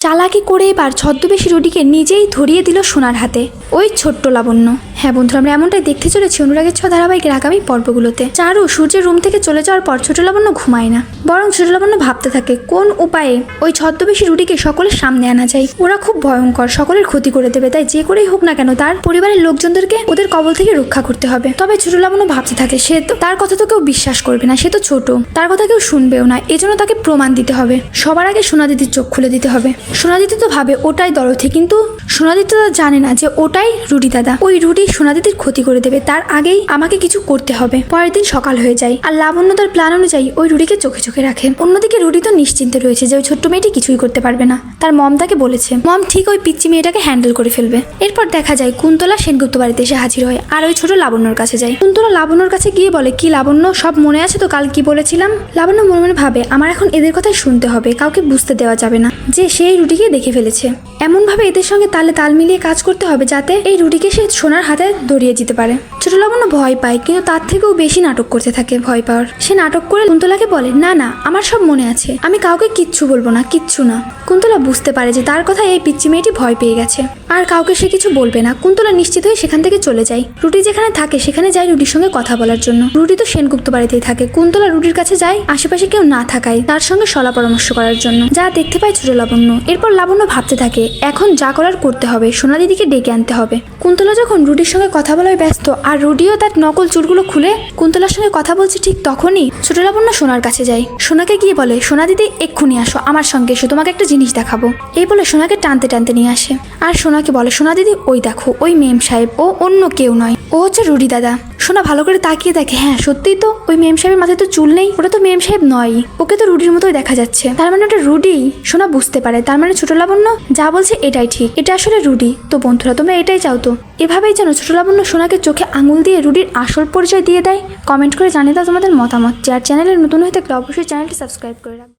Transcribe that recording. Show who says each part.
Speaker 1: চালাকি করে এবার ছদ্মবেশী রুটিকে নিজেই ধরিয়ে দিল সোনার হাতে। ওই ছোট্ট লাবণ্য। হ্যাঁ বন্ধুরা, আমরা এমনটাই দেখতে চলেছি অনুরাগের ছ ধারাবাহিকের আগামী পর্বগুলোতে। চারু সূর্যের রুম থেকে চলে যাওয়ার পর ছোট লাবণ্য ঘুমায় না। বরং ছোট লাবণ্য ভাবতে থাকে, কোন উপায়ে ওই ছদ্মবেশী রুটিকে সকলের সামনে আনা যায়? ওরা খুব ভয়ঙ্কর, সকলের ক্ষতি করে দেবে, তাই যে করেই হোক না কেন তার পরিবারের লোকজনদেরকে ওদের কবল থেকে রক্ষা করতে হবে। তবে ছোট লাবণ্য ভাবতে থাকে, সে তো, তার কথা তো কেউ বিশ্বাস করবে না, সে তো ছোট। তার কথা কেউ শুনবেও না, এজন্য তাকে প্রমাণ দিতে হবে। সবার আগে সোনাদিদির চোখ খুলে দিতে হবে। সোনাদিদি তো ভাবে ওটাই দরথি কিন্তু সোনাদিদি তো জানে না যে ওটাই রুটি দাদা। ওই রুটি সোনাদিদির ক্ষতি করে দেবে, তার আগেই আমাকে কিছু করতে হবে। পরের দিন সকাল হয়ে যায় আর লাবণ্য তার প্ল্যান অনুযায়ী ওই রুটিকে চোখে চোখে রাখে। অন্যদিকে রুটি তো নিশ্চিন্তে রয়েছে যে ওই ছোট্ট মেয়েটি কিছুই করতে পারবে না। তার মম তাকে বলেছে, মম ঠিক ওই পিচ্চি মেয়েটাকে হ্যান্ডেল করে ফেলবে। এরপর দেখা যায় কুন্তলা সেনগুপ্ত বাড়িতে এসে হাজির হয় আর ওই ছোট লাবণ্যর কাছে যায়। কুন্তলা লাবণ্যর কাছে গিয়ে বলে, কি লাবণ্য, সব মনে আছে তো কাল কি বলেছিলাম? লাবণ্য মনে মনে ভাবে, আমার এখন এদের কথাই শুনতে হবে, কাউকে বুঝতে দেওয়া যাবে না। যে সেই রুটিকে দেখে ফেলেছে। এমনভাবে এদের সঙ্গে তালে তাল মিলিয়ে কাজ করতে হবে যাতে এই রুটিকে সে সোনার হাতে ধরিয়ে দিতে পারে। ছোট লাবণ্য ভয় পায়, কিন্তু তার থেকেও বেশি নাটক করতে থাকে ভয় পাওয়ার। সে নাটক করে কুন্তলাকে বলে, না না, আমার সব মনে আছে। আমি কাউকে কিচ্ছু বলব না, কিচ্ছু না। কুন্তলা বুঝতে পারে যে তার কথা এই পিচ্চি মেয়েটি ভয় পেয়ে গেছে। আর কাউকে সে কিছু বলবে না। কুন্তলা নিশ্চিত হয়ে সেখান থেকে চলে যায়। রুটি যেখানে থাকে সেখানে যায় রুটির সঙ্গে কথা বলার জন্য। রুটি তো সেনগুপ্ত বাড়িতেই থাকে। কুন্তলা রুটির কাছে যায়, আশেপাশে কেউ না থাকায় তার সঙ্গে সলা পরামর্শ করার জন্য। যা দেখতে পায় ছোট লাবণ্য। এরপর লাবণ্য ভাবতে থাকে, এখন যা করার করতে হবে, সোনা দিদিকে ডেকে আনতে হবে। কুন্তলা যখন রুটির সঙ্গে কথা বলায় ব্যস্ত। আর রুডিও তার নকল চুলগুলো খুলে কুন্তলার সঙ্গে কথা বলছে ঠিক তখনই ছোট লাবণ্য সোনার কাছে যায়। সোনাকে গিয়ে বলে, সোনা দিদি, এক্ষুনি আসো, আমার সঙ্গে এসো, তোমাকে একটা জিনিস দেখাবো। এই বলে সোনাকে টানতে টানতে নিয়ে আসে। আর সোনাকে বলে, সোনা দিদি, ওই দেখো, ওই মেম সাহেব, ও অন্য কেউ নয়, ও হচ্ছে রুডি দাদা। সোনা ভালো করে তাকিয়ে দেখে হ্যাঁ সত্যিই তো, ওই মেম সাহেবের মাথায় তো চুল নেই, ওটা তো মেম সাহেব নয় ওকে তো রুডির মতোই দেখা যাচ্ছে। তার মানে ওটা রুডি, সোনা বুঝতে পারে, তার মানে ছোট লাবণ্য যা বলছে এটাই ঠিক, এটা আসলে রুডি। তো বন্ধুরা, তোমরা এটাই চাও তো, এভাবেই যেন ছোট লাবণ্য সোনাকে চোখে আঙুল দিয়ে রুডির আসল পরিচয় দিয়ে দেয়। কমেন্ট করে জানিয়ে দাও তোমাদের মতামত, যার চ্যানেলে নতুন হয়ে থাকলে অবশ্যই চ্যানেলটি সাবস্ক্রাইব করে রাখবে